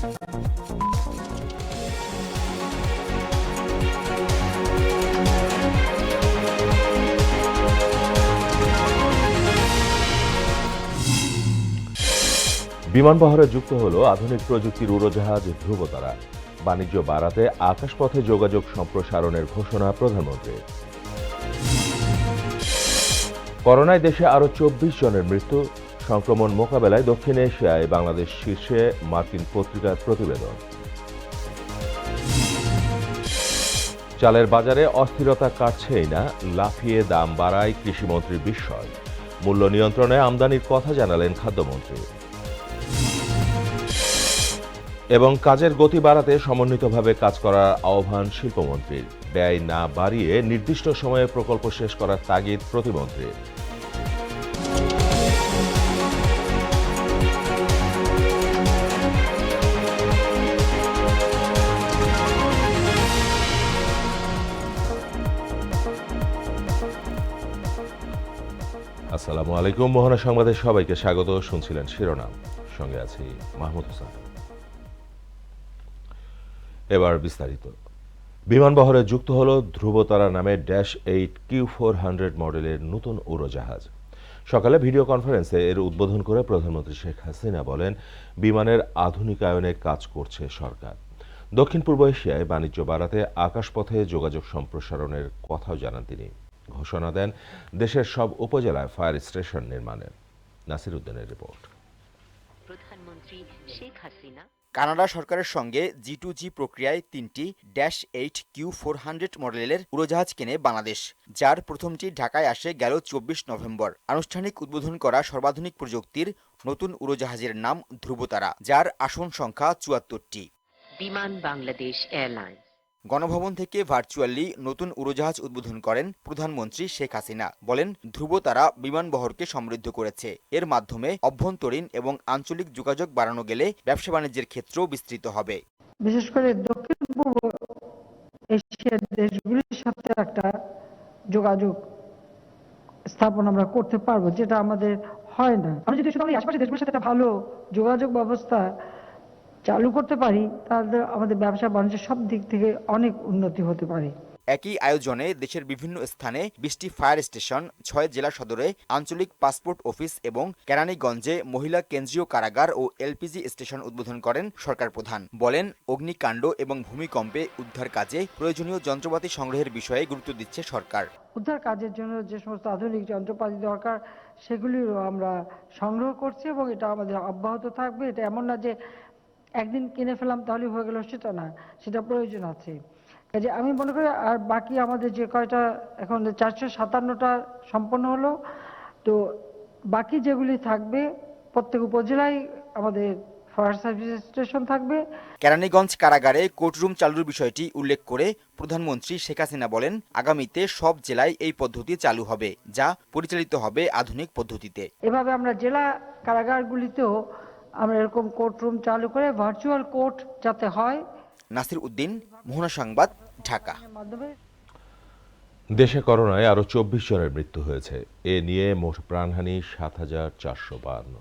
বিমানবহরে যুক্ত হলো আধুনিক প্রযুক্তির উড়োজাহাজ ধ্রুবতারা। বাণিজ্য বাড়াতে আকাশপথে যোগাযোগ সম্প্রসারণের ঘোষণা প্রধানমন্ত্রীর। করোনায় দেশে আরও চব্বিশ জনের মৃত্যু সংক্রমণ মোকাবেলায় দক্ষিণ এশিয়ায় বাংলাদেশ শীর্ষে মার্কিন পত্রিকার প্রতিবেদন। চালের বাজারে অস্থিরতা কাটছেই না, লাফিয়ে দাম বাড়ায় কৃষিমন্ত্রীর বিস্ময়। মূল্য নিয়ন্ত্রণে আমদানির কথা জানালেন খাদ্যমন্ত্রী। এবং কাজের গতি বাড়াতে সমন্বিতভাবে কাজ করার আহ্বান শিল্পমন্ত্রীর। ব্যয় না বাড়িয়ে নির্দিষ্ট সময়ে প্রকল্প শেষ করার তাগিদ প্রতিমন্ত্রীর। আসসালামু আলাইকুম, মোহনা সংবাদে সবাইকে স্বাগত। শুনছিলেন শিরোনাম। সঙ্গে আছি মাহমুদ হোসেন। এবার বিস্তারিত। বিমানবহরে যুক্ত হল ধ্রুবতারা নামে dash eight Q four hundred মডেলের নতুন উড়োজাহাজ। সকালে ভিডিও কনফারেন্সে এর উদ্বোধন করে প্রধানমন্ত্রী শেখ হাসিনা বলেন, বিমানের আধুনিকায়নে কাজ করছে সরকার। দক্ষিণ পূর্ব এশিয়ায় বাণিজ্য বাড়াতে আকাশপথে যোগাযোগ সম্প্রসারণের কথাও জানান তিনি। ঘোষণা দেন দেশের সব উপজেলায় ফায়ার স্টেশন নির্মাণের নাসির উদ্দিনের রিপোর্ট। প্রধানমন্ত্রী শেখ হাসিনা। কানাডা সরকারের সঙ্গে জি টু জি প্রক্রিয়ায় তিনটি dash eight Q four hundred মডেলের উড়োজাহাজ কেনে বাংলাদেশ যার প্রথমটি ঢাকায় আসে গেল চব্বিশ নভেম্বর। আনুষ্ঠানিক উদ্বোধন করা সর্বাধুনিক প্রযুক্তির নতুন উড়োজাহাজের নাম ধ্রুবতারা যার আসন সংখ্যা চুয়াত্তরটি। বিমান বাংলাদেশ এয়ারলাইন্স। গণভবন থেকে ভার্চুয়ালি নতুন উড়োজাহাজ উদ্বোধন করেন প্রধানমন্ত্রী শেখ হাসিনা। বলেন ধ্রুবতারা বিমানবহরকে সমৃদ্ধ করেছে। এর মাধ্যমে অভ্যন্তরীণ এবং আঞ্চলিক যোগাযোগ বাড়ানো গেলে ব্যবসা বাণিজ্যের ক্ষেত্রেও বিস্তৃত হবে। বিশেষ করে দক্ষিণ পূর্ব এশিয়ার দেশগুলির সাথে একটা যোগাযোগ স্থাপন আমরা করতে পারব, যেটা আমাদের হয় না। আমরা যদি শুধু আশেপাশের দেশগুলোর সাথে একটা ভালো যোগাযোগ ব্যবস্থা চালু করতে পারি তাহলে আমাদের ব্যবসা বাণিজ্য সব দিক থেকে অনেক উন্নতি হতে পারে। একই আয়োজনে দেশের বিভিন্ন স্থানে বিশটি ফায়ার স্টেশন ছয় জেলা সদরে আঞ্চলিক পাসপোর্ট অফিস এবং কেরানীগঞ্জে মহিলা কেন্দ্রীয় কারাগার ও এলপিজি স্টেশন উদ্বোধন করেন সরকার প্রধান। বলেন অগ্নিকাণ্ড এবং ভূমিকম্পে উদ্ধার কাজে প্রয়োজনীয় যন্ত্রপাতি সংগ্রহের বিষয়ে গুরুত্ব দিচ্ছে সরকার। উদ্ধার কাজের জন্য যে সমস্ত আধুনিক যন্ত্রপাতি দরকার সেগুলিও আমরা সংগ্রহ করছি এবং এটা আমাদের অব্যাহত থাকবে। এটা এমন না যে একদিন কিনে ফেলাম তাহলে হয়ে গেল সেটা না সেটা প্রয়োজন আছে। কাজে আমি মনে করি আর বাকি আমাদের যে কয়টা এখন চারশো সাতান্নটা সম্পন্ন হলো তো বাকি যেগুলি থাকবে প্রত্যেক উপজেলায় আমাদের ফায়ার সার্ভিস স্টেশন থাকবে। কেরানীগঞ্জ কারাগারে কোর্টরুম চালুর বিষয়টি উল্লেখ করে প্রধানমন্ত্রী শেখ হাসিনা বলেন আগামীতে সব জেলায় এই পদ্ধতি চালু হবে যা পরিচালিত হবে আধুনিক পদ্ধতিতে। এভাবে আমরা জেলা কারাগারগুলিতেও আমরা এরকম কোর্ট রুম চালু করে ভার্চুয়াল কোর্ট যাতে হয়। নাসির উদ্দিন মোহনা সংবাদ ঢাকা। মাধ্যমে দেশে করোনায় আরও চব্বিশ জনের মৃত্যু হয়েছে। এ নিয়ে মোট প্রাণহানি সাত হাজার চারশো বাহান্ন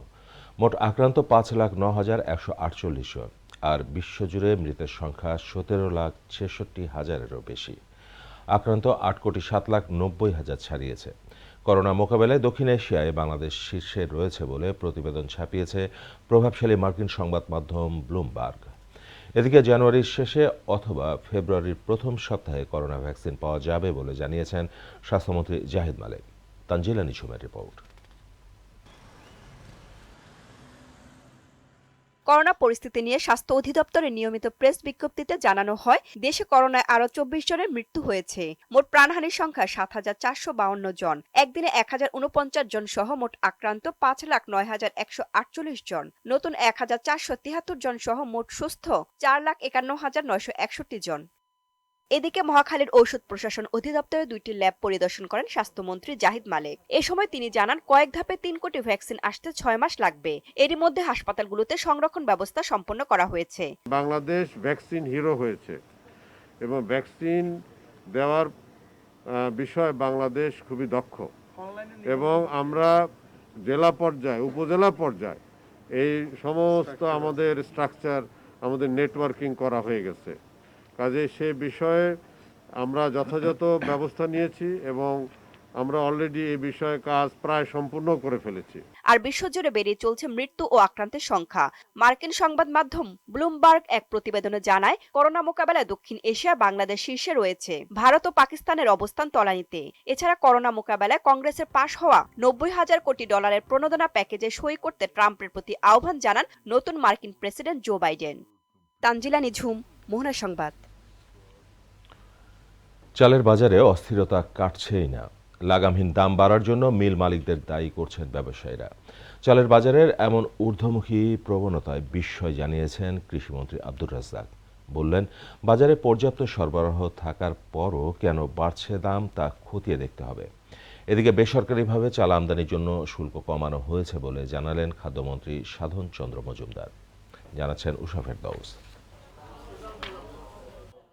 মোট আক্রান্ত পাঁচ লাখ ন হাজার একশো আটচল্লিশ জন। আর বিশ্বজুড়ে মৃতের সংখ্যা সতেরো লাখ ছেষট্টি হাজারেরও বেশি। আক্রান্ত আট কোটি সাত লাখ নব্বই হাজার ছাড়িয়েছে। করোনা মোকাবেলায় দক্ষিণ এশিয়ায় বাংলাদেশ শীর্ষে রয়েছে বলে প্রতিবেদন ছাপিয়েছে প্রভাবশালী মার্কিন সংবাদ মাধ্যম ব্লুমবার্গ। এদিকে জানুয়ারির শেষে অথবা ফেব্রুয়ারির প্রথম সপ্তাহে করোনা ভ্যাকসিন পাওয়া যাবে বলে জানিয়েছেন স্বাস্থ্যমন্ত্রী জাহিদ মালিক। তানজিলা নিশুমের রিপোর্ট। করোনা পরিস্থিতি নিয়ে স্বাস্থ্য অধিদপ্তরের নিয়মিত প্রেস বিজ্ঞপ্তিতে জানানো হয়, দেশে করোনায় আরও চব্বিশ জনের মৃত্যু হয়েছে। মোট প্রাণহানির সংখ্যা সাত হাজার চারশো বাউন্ন জন। একদিনে এক হাজার উনপঞ্চাশ জন সহ মোট আক্রান্ত পাঁচ লাখ নয় হাজার একশো আটচল্লিশ জন। নতুন এক হাজার চারশো তিয়াত্তর জন সহ মোট সুস্থ চার লাখ একান্ন হাজার নয়শো একষট্টি জন। এদিকে মহাখালীর ঔষধ প্রশাসন অধিদপ্তরে দুইটি ল্যাব পরিদর্শন করেন স্বাস্থ্যমন্ত্রী জাহিদ মালেক। এ সময় তিনি জানান কয়েক ধাপে তিন কোটি ভ্যাকসিন আসতে ছয় মাস লাগবে। এরই মধ্যে হাসপাতালগুলোতে সংরক্ষণ ব্যবস্থা সম্পন্ন করা হয়েছে। বাংলাদেশ ভ্যাকসিন হিরো হয়েছে এবং ভ্যাকসিন দেওয়ার বিষয়ে বাংলাদেশ খুবই দক্ষ। এবং আমরা জেলা পর্যায়ে উপজেলা পর্যায়ে এই সমস্ত আমাদের স্ট্রাকচার আমাদের নেটওয়ার্কিং করা হয়ে গেছে। কাজে সে বিষয়ে আমরা যথাযথ ব্যবস্থা নিয়েছি এবং আমরা অলরেডি এই বিষয়ে কাজ প্রায় সম্পূর্ণ করে ফেলেছি। আর বিশ্বজুড়ে বেড়ে চলছে মৃত্যু ও আক্রান্তের সংখ্যা। মার্কিন সংবাদ মাধ্যম ব্লুমবার্গ এক প্রতিবেদনে জানায়, করোনা মোকাবেলায় দক্ষিণ এশিয়া, বাংলাদেশ শীর্ষে রয়েছে। ভারত ও পাকিস্তানের অবস্থান তলানিতে। এছাড়া করোনা মোকাবেলায় কংগ্রেসের পাশ হওয়া নব্বই হাজার কোটি ডলারের প্রণোদনা প্যাকেজে সই করতে ট্রাম্পের প্রতি আহ্বান জানান নতুন মার্কিন president Joe Biden. Tanzila Nijhum Mohona সংবাদ। চালের বাজারে অস্থিরতা কাটছেই না। লাগামহীন দাম বাড়ার জন্য মিল মালিকদের দায়ী করছেন ব্যবসায়ীরা। চালের বাজারের এমন ঊর্ধ্বমুখী প্রবণতায় বিস্ময় জানিয়েছেন কৃষিমন্ত্রী আব্দুর রাজ্জাক। বললেন, বাজারে পর্যাপ্ত সরবরাহ থাকার পরও কেন বাড়ছে দাম তা খতিয়ে দেখতে হবে। এদিকে বেসরকারিভাবে চাল আমদানির জন্য শুল্ক কমানো হয়েছে বলে জানালেন খাদ্যমন্ত্রী সাধন চন্দ্র মজুমদার। জানাচ্ছেন উষা ফেরদৌস।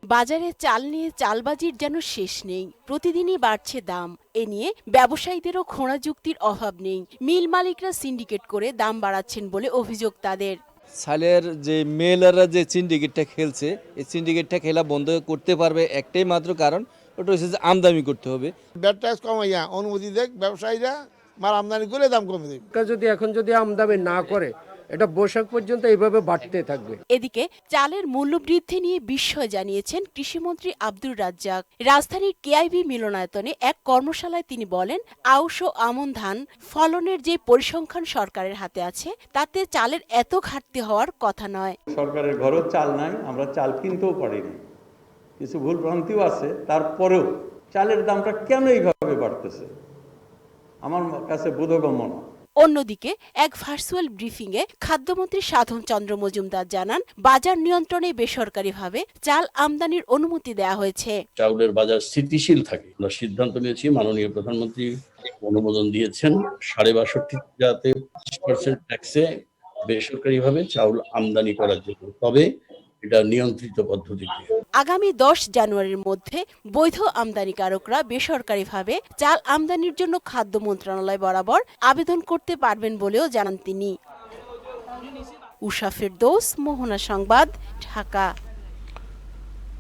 বাজারে চাল নিয়ে চালবাজির যেন শেষ নেই প্রতিদিনই বাড়ছে দাম। এ নিয়ে ব্যবসায়ীদেরও খোঁড়া যুক্তির অভাব নেই। মিল মালিকরা সিন্ডিকেট করে দাম বাড়াচ্ছেন বলে অভিযোগ তাদের। সালের যে মেলাররা যে সিন্ডিকেটটা খেলছে এই সিন্ডিকেটটা খেলা বন্ধ করতে পারবে একটাই মাত্র কারণ ওটা হচ্ছে যে আমদানি করতে হবে। ব্যাট ট্যাক্স কমাইয়া অনুমতি দেখ ব্যবসায়ীরা মাল আমদানি করে দাম কমে দেবে। যদি এখন যদি আমদানি না করে এটা বৈশাখ পর্যন্ত এইভাবে বাড়তে থাকবে। এদিকে চালের মূল্য বৃদ্ধি নিয়ে বিস্ময় জানিয়েছেন কৃষিমন্ত্রী আব্দুর রাজ্জাক। রাজধানীর কেআইবি মিলনায়তনে এক কর্মশালায় তিনি বলেন আউশ ও আমন ধান ফলনের যে পরিসংখ্যান সরকারের হাতে আছে তাতে চালের এত ঘাটতি হওয়ার কথা নয়। সরকারের ঘরেও চাল নাই আমরা চাল কিনতেও পারিনি। কিছু ভুল ভ্রান্তিও আছে তারপরেও চালের দামটা কেন এইভাবে বাড়তেছে? আমার কাছে বোধগম্য না। অন্যদিকে, এক ভার্চুয়াল ব্রিফিংয়ে খাদ্যমন্ত্রী সাধন চন্দ্র মজুমদার জানান, বাজার নিয়ন্ত্রণে বেসরকারিভাবে চাল আমদানির অনুমতি দেওয়া হয়েছে। চাউলের বাজার স্থিতিশীল থাকে। আমরা সিদ্ধান্ত নিয়েছি, মাননীয় প্রধানমন্ত্রী অনুমোদন দিয়েছেন, সাড়ে বাষট্টি যাতে পার্সেন্ট ট্যাক্সে বেসরকারিভাবে চাউল আমদানি করার জন্য। তবে এটা নিয়ন্ত্রিত পদ্ধতিতে। আগামী দশ জানুয়ারির মধ্যে বৈধ আমদানিকারকরা বেসরকারিভাবে চাল আমদানির জন্য খাদ্য মন্ত্রণালয় বরাবর আবেদন করতে পারবেন বলেও জানান তিনি। উষা ফেরদৌস মোহনা সংবাদ ঢাকা।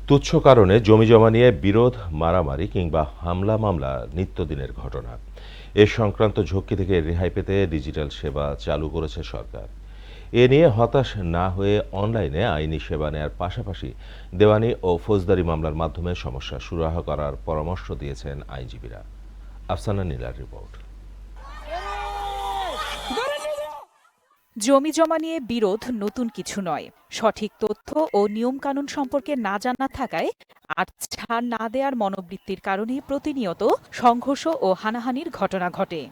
তুচ্ছ কারণে জমি জমা নিয়ে বিরোধ মারামারি কিংবা হামলা মামলা নিত্যদিনের ঘটনা। এ সংক্রান্ত ঝক্কি থেকে রেহাই পেতে ডিজিটাল সেবা চালু করেছে সরকার। এ নিয়ে হতাশ না হয়ে অনলাইনে আইনি সেবা নেয়ার পাশাপাশি দেওয়ানি ও ফৌজদারি মামলার মাধ্যমে সমস্যা সুরাহা করার পরামর্শ দিয়েছেন আইনজীবীরা। আফসানা নীলার রিপোর্ট। জমি জমা নিয়ে বিরোধ নতুন কিছু নয়। সঠিক তথ্য ও নিয়মকানুন সম্পর্কে না জানা থাকায় আর ছাড় না দেওয়ার মনোবৃত্তির কারণে প্রতিনিয়ত সংঘর্ষ ও হানাহানির ঘটনা ঘটে।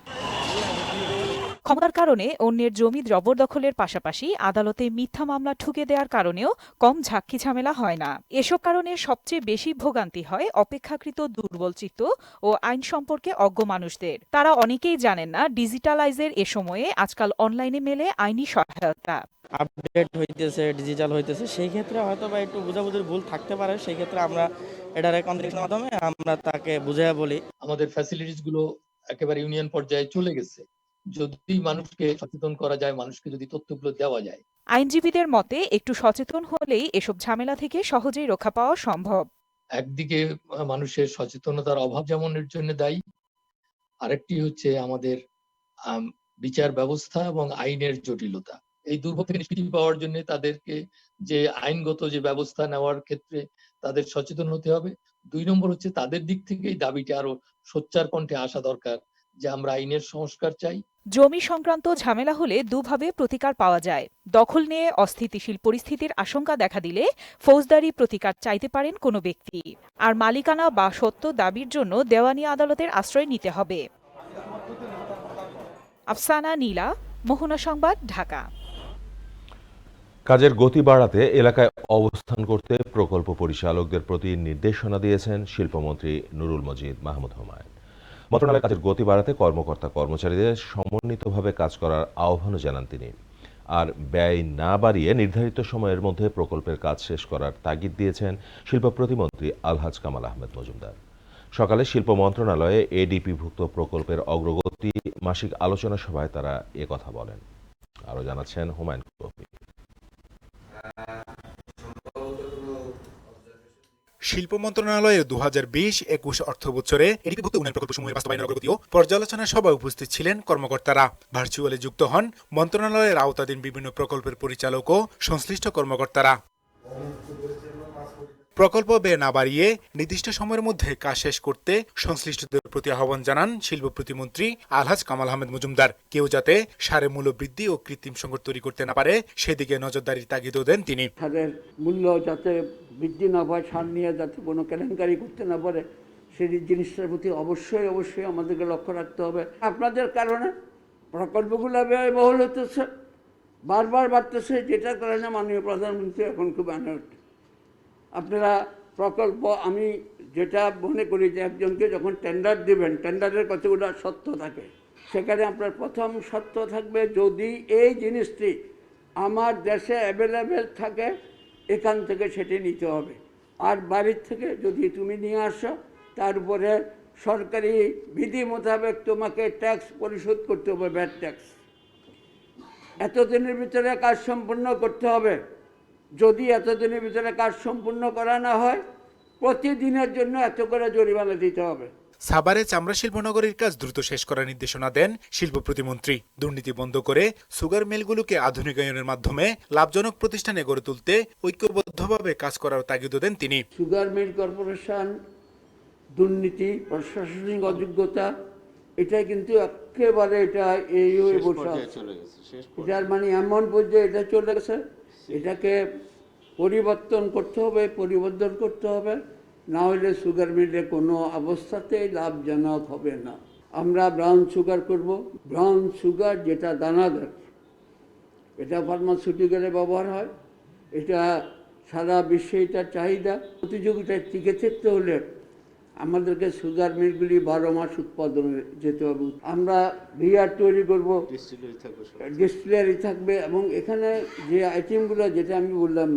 ক্ষমতার কারণে অন্যের জমি জবরদখলের পাশাপাশি আদালতে মিথ্যা মামলা ঠুকে দেওয়ার কারণেও কম ঝাক্কি ঝামেলা হয় না। এসব কারণে সবচেয়ে বেশি ভোগান্তি হয় অপেক্ষাকৃত দুর্বলচিত্ত ও আইন সম্পর্কে অজ্ঞ মানুষদের। তারা অনেকেই জানেন না ডিজিটালাইজের এ সময়ে আজকাল অনলাইনে মেলে আইনি সহায়তা। আপডেট হইতেছে ডিজিটাল হইতেছে সেই ক্ষেত্রে হয়তো বা একটু বুঝাবুঝির ভুল থাকতে পারে। সেই ক্ষেত্রে আমরা এটার কনফারেন্সের মাধ্যমে আমরা তাকে বুঝাইয়া বলি। আমাদের ফ্যাসিলিটিসগুলো একেবারে ইউনিয়ন পর্যায়ে চলে গেছে। যদি মানুষকে সচেতন করা যায় মানুষকে যদি তথ্যগুলো দেওয়া যায়। আইনজীবীদের মতে একটু সচেতন হলেই এসব ঝামেলা থেকে সহজেই রক্ষা পাওয়া সম্ভব। একদিকে মানুষের সচেতনতার অভাব যেমন এর জন্য দায়ী আরেকটি হচ্ছে আমাদের আম, বিচার ব্যবস্থা এবং আইনের জটিলতা। এই দুর্ভোগ থেকে নিষ্কৃতি পাওয়ার জন্য তাদেরকে যে আইনগত যে ব্যবস্থা নেওয়ার ক্ষেত্রে তাদের সচেতন হতে হবে। দুই নম্বর হচ্ছে তাদের দিক থেকে এই দাবিটা আরও সোচ্চার কণ্ঠে আসা দরকার। যে আমরা আইনের সংস্কার চাই। জমি সংক্রান্ত ঝামেলা হলে দুভাবে প্রতিকার পাওয়া যায়। দখল নিয়ে অস্থিতিশীল পরিস্থিতির আশঙ্কা দেখা দিলে ফৌজদারি প্রতিকার চাইতে পারেন কোনো ব্যক্তি। আর মালিকানা বা সত্য দাবির জন্য দেওয়ানি আদালতের আশ্রয় নিতে হবে। আফসানা নীলা মোহনা সংবাদ ঢাকা। কাজের গতি বাড়াতে এলাকায় অবস্থান করতে প্রকল্প পরিচালকদের প্রতি নির্দেশনা দিয়েছেন শিল্পমন্ত্রী নুরুল মজিদ মাহমুদ হুমায়ুন। মন্ত্রণালয়ের কাজের গতি বাড়াতে কর্মকর্তা কর্মচারীদের সমন্বিতভাবে কাজ করার আহ্বানও জানান তিনি। আর ব্যয় না বাড়িয়ে নির্ধারিত সময়ের মধ্যে প্রকল্পের কাজ শেষ করার তাগিদ দিয়েছেন শিল্প প্রতিমন্ত্রী আলহাজ কামাল আহমেদ মজুমদার। সকালে শিল্প মন্ত্রণালয়ে এডিপিভুক্ত প্রকল্পের অগ্রগতি মাসিক আলোচনা সভায় তারা কথা বলেন। আরও জানাচ্ছেন হুমায়ুন কবির। শিল্প মন্ত্রণালয়ের দু হাজার বিশ একুশ অর্থ বছরে এডিপিভুক্ত উন্নয়ন প্রকল্পসমূহের বাস্তবায়নের পর্যালোচনা সভায় উপস্থিত ছিলেন কর্মকর্তারা। ভার্চুয়ালে যুক্ত হন মন্ত্রণালয়ের আওতাধীন বিভিন্ন প্রকল্পের পরিচালক ও সংশ্লিষ্ট কর্মকর্তারা। প্রকল্প ব্যয় না বাড়িয়ে নির্দিষ্ট সময়ের মধ্যে কাজ শেষ করতে সংশ্লিষ্টদের প্রতি আহ্বান জানান শিল্প প্রতিমন্ত্রী আলহাজ কামাল আহমেদ মজুমদার। কেউ যাতে সারে মূল্য বৃদ্ধি ও কৃত্রিম সংকট তৈরি করতে না পারে, সেদিকে নজরদারির তাগিদও দেন তিনি। সারের মূল্য যাতে বৃদ্ধি না পায়, সার নিয়ে যাতে কোনো কেলেঙ্কারি করতে না পারে, সেই জিনিসটার প্রতি অবশ্যই অবশ্যই আমাদেরকে লক্ষ্য রাখতে হবে। আপনাদের কারণে প্রকল্পগুলো ব্যয়বহুল হতেছে, বারবার বাড়তেছে, যেটার কারণে মাননীয় প্রধানমন্ত্রী এখন খুব অ্যানার্ট আপনারা প্রকল্প, আমি যেটা মনে করি যে একজনকে যখন টেন্ডার দিবেন টেন্ডারের কতগুলো সত্য থাকে? সেখানে আপনার প্রথম সত্য থাকবে, যদি এই জিনিসটি আমার দেশে অ্যাভেলেবেল থাকে, এখান থেকে সেটি নিতে হবে। আর বাড়ির থেকে যদি তুমি নিয়ে আসো, তার উপরে সরকারি বিধি মোতাবেক তোমাকে ট্যাক্স পরিশোধ করতে হবে ব্যাড ট্যাক্স এতদিনের ভিতরে কাজ সম্পূর্ণ করতে হবে। যদি এতদিনের ভিতরে কাজ সম্পূর্ণ করা না হয় প্রতিদিনের জন্য এত করে জরিমানা দিতে হবে। সাভারে চামড়া শিল্পনগরীর কাজ দ্রুত শেষ করার নির্দেশনা দেন শিল্প প্রতিমন্ত্রী। দুর্নীতি বন্ধ করে সুগার মিলগুলোকে আধুনিকায়নের মাধ্যমে লাভজনক প্রতিষ্ঠানে গড়ে তুলতে ঐক্যবদ্ধভাবে কাজ করার তাগিদ দেন তিনি। সুগার মিল কর্পোরেশন দুর্নীতি প্রশাসনিক অযোগ্যতা এটা কিন্তু একেবারে এটা এই হয়ে বসে। আছে। এটার মানে এমন পর্যায়ে এটা চলে গেছে এটাকে পরিবর্তন করতে হবে পরিবর্তন করতে হবে। না হলে সুগার মিলে কোনো অবস্থাতেই লাভজনক হবে না। আমরা ব্রাউন সুগার করব। ব্রাউন সুগার যেটা দানাদার এটা ফার্মাসিউটিক্যালে ব্যবহার হয়। এটা সারা বিশ্বে এটার চাহিদা। প্রতিযোগিতায় টিকে থাকতে হলে আমাদেরকে সুগার মিলগুলি বারো মাস উৎপাদনে যেতে হবে। আমরা বিয়ার তৈরি করব ডিস্টিলারি থাকবে এবং এখানে যে আইটেমগুলো যেটা আমি বললাম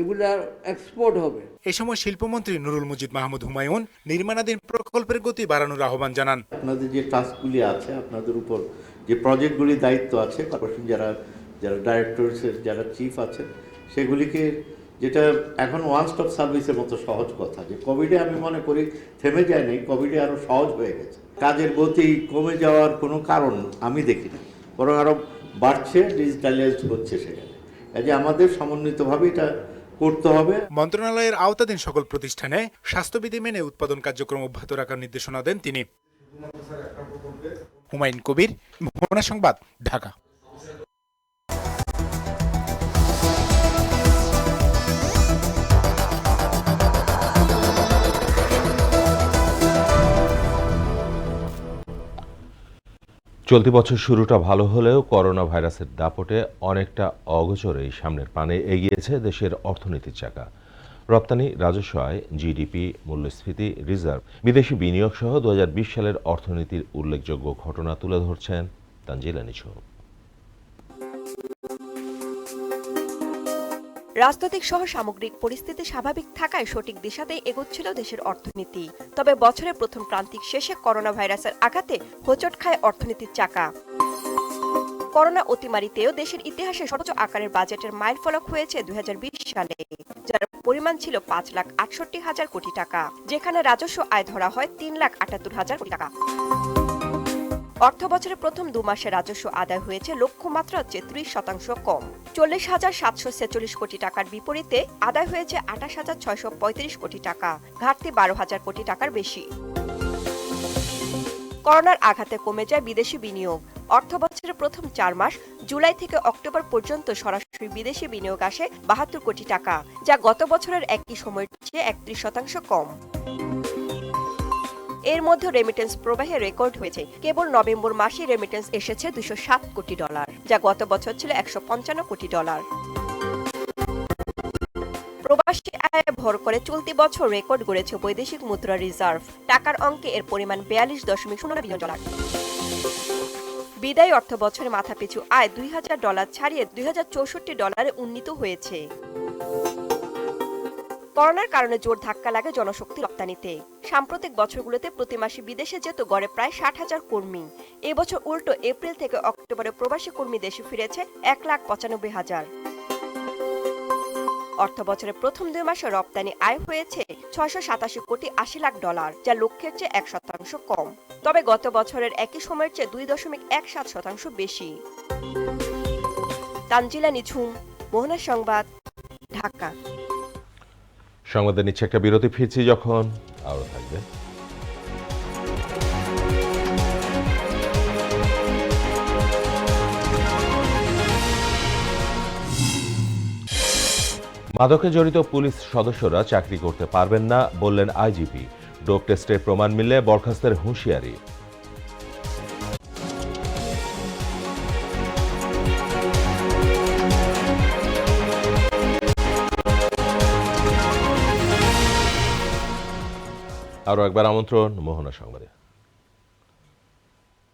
এগুলা এক্সপোর্ট হবে। এ সময় শিল্পমন্ত্রী নুরুল মুজিদ মাহমুদ হুমায়ুন নির্মাণাধীন প্রকল্পের গতি বাড়ানোর আহ্বান জানান। আপনাদের যে টাস্কগুলি আছে আপনাদের উপর যে প্রজেক্টগুলি দায়িত্ব আছে যারা যারা ডাইরেক্টরসের যারা চিফ আছেন সেগুলিকে যেটা এখন ওয়ান স্টপ সার্ভিসের মতো সহজ কথা। যে কোভিডে আমি মনে করি থেমে যায় নাই কোভিডে আরও সহজ হয়ে গেছে। কাজের গতি কমে যাওয়ার কোনো কারণ আমি দেখি না। বরং আরও বাড়ছে ডিজিটালাইজড হচ্ছে সেখানে। কাজে আমাদের সমন্বিতভাবে এটা করতে হবে। মন্ত্রণালয়ের আওতাধীন সকল প্রতিষ্ঠানে স্বাস্থ্যবিধি মেনে উৎপাদন কার্যক্রম অব্যাহত রাখার নির্দেশনা দেন তিনি। হুমায়ুন কবির, ভুবনা সংবাদ, ঢাকা। চলতি বছর শুরুটা ভালো হলেও করোনা ভাইরাসের দাপটে অনেকটা অগোচরেই সামনের পানে এগিয়েছে দেশের অর্থনীতির চাকা। রপ্তানি, রাজস্ব আয়, জিডিপি, মূল্যস্ফীতি, রিজার্ভ, বিদেশি বিনিয়োগ সহ দু হাজার বিশ সালের অর্থনীতির উল্লেখযোগ্য ঘটনা তুলে ধরছেন তানজিলা নিছু রাজনৈতিক সহ সামগ্রিক পরিস্থিতি স্বাভাবিক থাকায় সঠিক দিশাতেই এগোচ্ছিল দেশের অর্থনীতি। তবে বছরের প্রথম প্রান্তিক শেষে করোনা ভাইরাসের আঘাতে হোঁচট খায় অর্থনীতির চাকা। করোনা অতিমারিতেও দেশের ইতিহাসে সর্বোচ্চ আকারের বাজেটের মাইল ফলক হয়েছে দু হাজার বিশ সালে, যার পরিমাণ ছিল পাঁচ লাখ আটষট্টি হাজার কোটি টাকা, যেখানে রাজস্ব আয় ধরা হয় তিন লাখ আটাত্তর হাজার কোটি টাকা। অর্থ বছরের প্রথম দু মাসে রাজস্ব আদায় হয়েছে লক্ষ্যমাত্রার চেয়ে ত্রিশ শতাংশ কম। চল্লিশ হাজার সাতশো ছেচল্লিশ কোটি টাকার বিপরীতে আদায় হয়েছে আঠাশ হাজার ছয়শো পঁয়ত্রিশ কোটি টাকা, ঘাটতি বারো হাজার কোটি টাকার বেশি। করোনার আঘাতে কমে যায় বিদেশি বিনিয়োগ। অর্থ বছরের প্রথম চার মাস, জুলাই থেকে অক্টোবর পর্যন্ত সরাসরি বিদেশি বিনিয়োগ আসে বাহাত্তর কোটি টাকা, যা গত বছরের একই সময়ের চেয়ে একত্রিশ শতাংশ কম। এর মধ্যে রেমিটেন্স প্রবাহে রেকর্ড হয়েছে। কেবল নভেম্বর মাসে রেমিটেন্স এসেছে দুশো সাত কোটি ডলার যা গত বছর ছিল একশো পঞ্চান্ন কোটি ডলার প্রবাসী আয় ভর করে চলতি বছর রেকর্ড গড়েছে বৈদেশিক মুদ্রা রিজার্ভ টাকার অঙ্কে এর পরিমাণ বিয়াল্লিশ দশমিক শূন্য বিলিয়ন ডলার বিদায়ী অর্থ বছরে মাথাপিছু আয় দুই হাজার ডলার ছাড়িয়ে দুই হাজার চৌষট্টি ডলারে উন্নীত হয়েছে। করোনার কারণে জোর ধাক্কা লাগে জনশক্তি রপ্তানিতে। সাম্প্রতিক বছরগুলোতে প্রতি মাসে বিদেশে যেত গড়ে প্রায় ষাট হাজার কর্মী। এবছর উল্টো এপ্রিল থেকে অক্টোবরে প্রবাসী কর্মী দেশে ফিরেছে এক লাখ পঁচানব্বই হাজার। অর্থ বছরের প্রথম দুই মাসে রপ্তানি আয় হয়েছে ছয়শো সাতাশি কোটি আশি লাখ ডলার, যা লক্ষ্যের চেয়ে এক শতাংশ কম। তবে গত বছরের একই সময়ের চেয়ে দুই দশমিক এক সাত শতাংশ বেশি। তানজিলা নিঝুম, মোহনা সংবাদ, ঢাকা। সংবাদের নিচ্ছে একটা বিরতি ফিরছি যখন। আরও থাকবে। মাদকে জড়িত পুলিশ সদস্যরা চাকরি করতে পারবেন না, বললেন আইজিপি। ডোপ টেস্টের প্রমাণ মিললে বরখাস্তের হুঁশিয়ারি। আরও একবার আমন্ত্রণ মোহনা সংবাদে।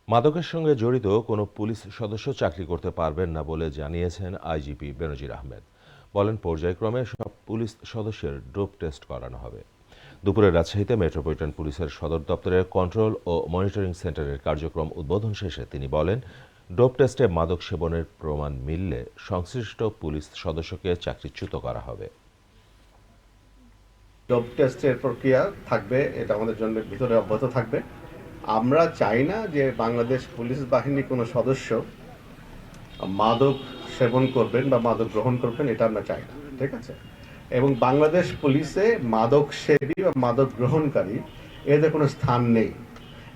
মাদকের সঙ্গে জড়িত কোনো পুলিশ সদস্য চাকরি করতে পারবেন না বলে জানিয়েছেন আইজিপি বেনজির আহমেদ। বলেন, পর্যায়ক্রমে সব পুলিশ সদস্যের ডোপ টেস্ট করানো হবে। দুপুরে রাজশাহীতে মেট্রোপলিটন পুলিশের সদর দপ্তরের কন্ট্রোল ও মনিটরিং সেন্টারের কার্যক্রম উদ্বোধন শেষে তিনি বলেন, ডোপ টেস্টে মাদক সেবনের প্রমাণ মিললে সংশ্লিষ্ট পুলিশ সদস্যকে চাকরিচ্যুত করা হবে। জব টেস্টের প্রক্রিয়া থাকবে, এটা আমাদের জন্য ভিতরে অব্যাহত থাকবে। আমরা চাই না যে বাংলাদেশ পুলিশ বাহিনী কোনো সদস্য মাদক সেবন করবেন বা মাদক গ্রহণ করবেন, এটা আমরা চাই না, ঠিক আছে? এবং বাংলাদেশ পুলিশে মাদক সেবী বা মাদক গ্রহণকারী এদের কোনো স্থান নেই।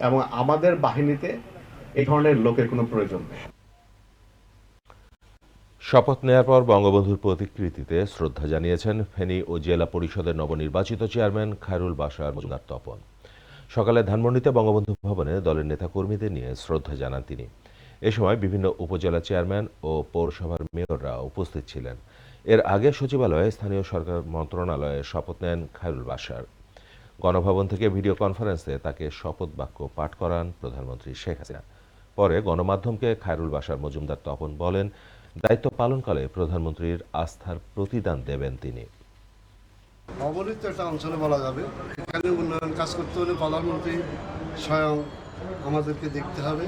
এবং আমাদের বাহিনীতে এই ধরনের লোকের কোনো প্রয়োজন নেই। শপথ নেয়ার পর বঙ্গবন্ধুর প্রতিকৃতিতে শ্রদ্ধা জানিয়েছেন ফেনী ও জেলা পরিষদের নবনির্বাচিত চেয়ারম্যান খায়রুল বাসার মজুমদার তপন। সকালে ধানমন্ডিতে বঙ্গবন্ধু ভবনে দলের নেতাকর্মীদের নিয়ে শ্রদ্ধা জানান তিনি। এ সময় বিভিন্ন উপজেলা চেয়ারম্যান ও পৌরসভার মেয়ররা উপস্থিত ছিলেন। এর আগে সচিবালয়ে স্থানীয় সরকার মন্ত্রণালয়ে শপথ নেন খায়রুল বাসার গণভবন থেকে ভিডিও কনফারেন্সে তাকে শপথ বাক্য পাঠ করান প্রধানমন্ত্রী শেখ হাসিনা। পরে গণমাধ্যমকে খায়রুল বাসার মজুমদার তপন বলেন দায়িত্ব পালনকালে প্রধানমন্ত্রীর আস্থার প্রতিদান দেবেন তিনি। অবলিত একটা অঞ্চলে বলা যাবে। এখানে উন্নয়ন কাজ করতে হলে প্রধানমন্ত্রী স্বয়ং আমাদেরকে দেখতে হবে।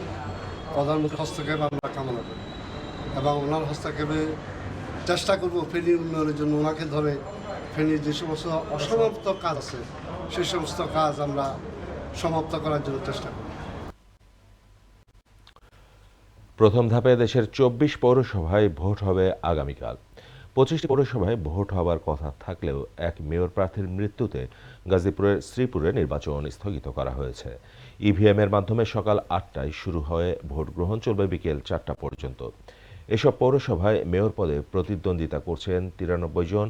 প্রধানমন্ত্রী হস্তক্ষেপ আমরা কামনা করি এবং ওনার হস্তক্ষেপে চেষ্টা করব ফেনী উন্নয়নের জন্য। ওনাকে ধরে ফেনীর যে সমস্ত অসমাপ্ত কাজ আছে সেই সমস্ত কাজ আমরা সমাপ্ত করার জন্য চেষ্টা করব। প্রথম ধাপে দেশের চব্বিশ পৌরসভায় ভোট হবে আগামীকাল। পঁচিশটি পৌরসভায় ভোট হওয়ার কথা থাকলেও এক মেয়র প্রার্থীর মৃত্যুতে গাজীপুরের শ্রীপুরে নির্বাচন স্থগিত করা হয়েছে। ইভিএম এর মাধ্যমে সকাল আটটায় শুরু হয়ে ভোট গ্রহণ চলবে বিকেল চারটা পর্যন্ত। এসব পৌরসভায় মেয়র পদে প্রতিদ্বন্দ্বিতা করছেন তিরানব্বই জন।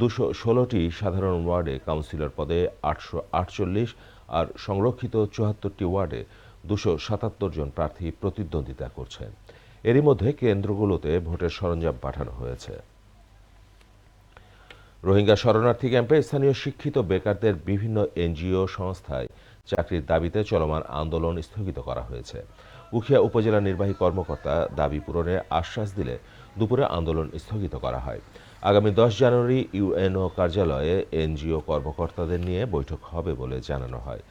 দুশো ষোলোটি সাধারণ ওয়ার্ডে কাউন্সিলর পদে আটশো আটচল্লিশ আর সংরক্ষিত চুয়াত্তরটি ওয়ার্ডে দুশো সাতাত্তর জন প্রার্থী প্রতিদ্বন্দ্বিতা করছেন এরই মধ্যে কেন্দ্রগুলোতে ভোটের সরঞ্জাম পাঠানো হয়েছে। রোহিঙ্গা শরণার্থী ক্যাম্পে স্থানীয় শিক্ষিত বেকারদের বিভিন্ন এনজিও সংস্থায় চাকরির দাবিতে চলমান আন্দোলন স্থগিত করা হয়েছে। উখিয়া উপজেলা নির্বাহী কর্মকর্তা দাবি পূরণে আশ্বাস দিলে দুপুরে আন্দোলন স্থগিত করা হয়। আগামী দশ জানুয়ারি ইউএনও কার্যালয়ে এনজিও কর্মকর্তাদের নিয়ে বৈঠক হবে বলে জানানো হয়।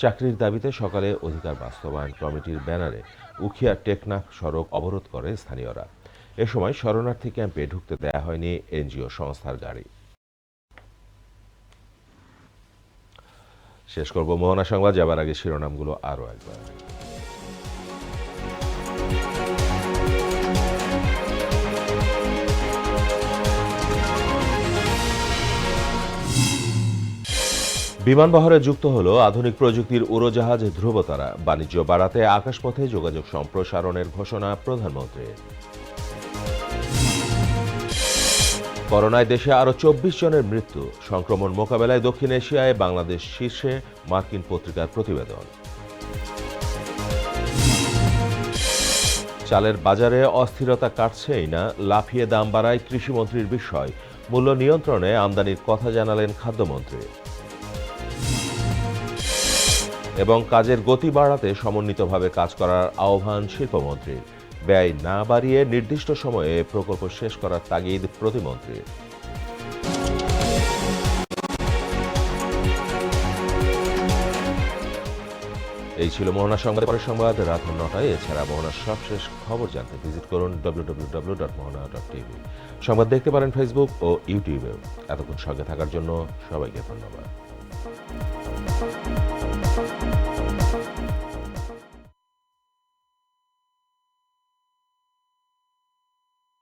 চাকরির দাবিতে সকালে অধিকার বাস্তবায়ন কমিটির ব্যানারে উখিয়া টেকনাফ সড়ক অবরোধ করে স্থানীয়রা। এ সময় শরণার্থী ক্যাম্পে ঢুকতে দেয়া হয়নি এনজিও সংস্থার গাড়ি। শেষ করব মোহনা সংবাদ, যাবার আগে শিরোনামগুলো আরও একবার। বিমানবহরে যুক্ত হলো আধুনিক প্রযুক্তির উড়োজাহাজ ধ্রুবতারা। বাণিজ্য বাড়াতে আকাশপথে যোগাযোগ সম্প্রসারণের ঘোষণা প্রধানমন্ত্রীর। করোনায় দেশে আরও চব্বিশ জনের মৃত্যু। সংক্রমণ মোকাবেলায় দক্ষিণ এশিয়ায় বাংলাদেশ শীর্ষে মার্কিন পত্রিকার প্রতিবেদন। চালের বাজারে অস্থিরতা কাটছেই না, লাফিয়ে দাম বাড়ায় কৃষিমন্ত্রীর বিষয়। মূল্য নিয়ন্ত্রণে আমদানির কথা জানালেন খাদ্যমন্ত্রী। এবং কাজের গতি বাড়াতে সমন্বিতভাবে কাজ করার আহ্বান শিল্পমন্ত্রীর। ব্যয় না বাড়িয়ে নির্দিষ্ট সময়ে প্রকল্প শেষ করার তাগিদ প্রতিমন্ত্রীর। এই ছিল মোহনা সংবাদ, পরের সংবাদ রাত নটায়। এছাড়া মোহনার সবশেষ খবর জানতে ভিজিট করুন ডব্লিউ ডট টিভি সংবাদ দেখতে পারেন ফেসবুক ও ইউটিউবেও এতক্ষণ সঙ্গে থাকার জন্য সবাইকে ধন্যবাদ।